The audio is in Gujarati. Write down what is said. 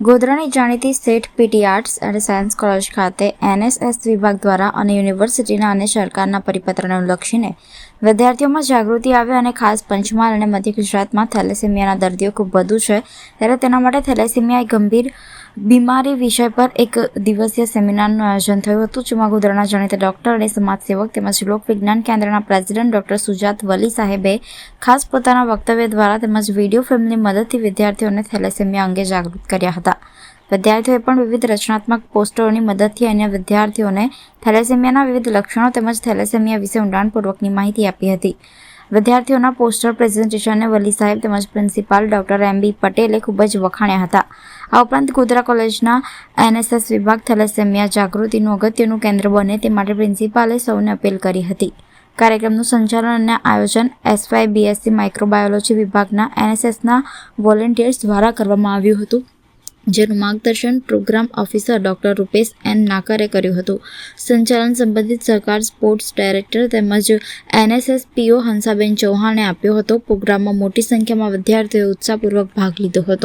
ગોધરાની જાણીતી Seth PT arts and science college ખાતે એનએસએસ વિભાગ દ્વારા અને યુનિવર્સિટીના અને સરકારના પરિપત્રને લક્ષીને વિદ્યાર્થીઓમાં જાગૃતિ આવે અને ખાસ પંચમહાલ અને મધ્ય ગુજરાતમાં થેલેસેમિયાના દર્દીઓ ખૂબ વધુ છે. ત્યારે તેના માટે થેલેસેમિયા એ ગંભીર બીમારી વિષય પર એક દિવસીય સેમિનારનું આયોજન થયું હતું, જેમાં ગોધરાના જાણીતા ડોક્ટર અને સમાજસેવક તેમજ લોક વિજ્ઞાન કેન્દ્રના પ્રેસિડેન્ટ ડોક્ટર સુજાત વલી સાહેબે ખાસ પોતાના વક્તવ્ય દ્વારા તેમજ વીડિયો ફિલ્મની મદદથી વિદ્યાર્થીઓને થેલેસેમિયા અંગે જાગૃત કર્યા હતા. વિદ્યાર્થીઓએ પણ વિવિધ રચનાત્મક પોસ્ટરોની મદદથી અન્ય વિદ્યાર્થીઓને થેલેસેમિયાના વિવિધ લક્ષણો તેમજ થેલેસેમિયા વિશે ઊંડાણપૂર્વકની માહિતી આપી હતી. વિદ્યાર્થીઓના પોસ્ટર પ્રેઝન્ટેશનને વલી સાહેબ તેમજ પ્રિન્સિપાલ ડૉક્ટર એમ બી પટેલે ખૂબ જ વખાણ્યા હતા. આ ઉપરાંત ગોધરા કોલેજના એનએસએસ વિભાગ થેલેસેમિયા જાગૃતિનું અગત્યનું કેન્દ્ર બને તે માટે પ્રિન્સિપાલે સૌને અપીલ કરી હતી. કાર્યક્રમનું સંચાલન અને આયોજન એસવાય બીએસસી માઇક્રોબાયોલોજી વિભાગના એનએસએસના વોલેન્ટિયર્સ દ્વારા કરવામાં આવ્યું હતું. જેનું માર્ગદર્શન program officer doctor Rupesh N નાકરે કર્યું હતું. સંચાલન સંબંધિત સરકાર સ્પોર્ટ્સ ડાયરેક્ટર તેમજ એનએસએસ પીઓ હંસાબેન ચૌહાણે આપ્યો હતો. પ્રોગ્રામમાં મોટી સંખ્યામાં વિદ્યાર્થીઓએ ઉત્સાહપૂર્વક ભાગ લીધો હતો.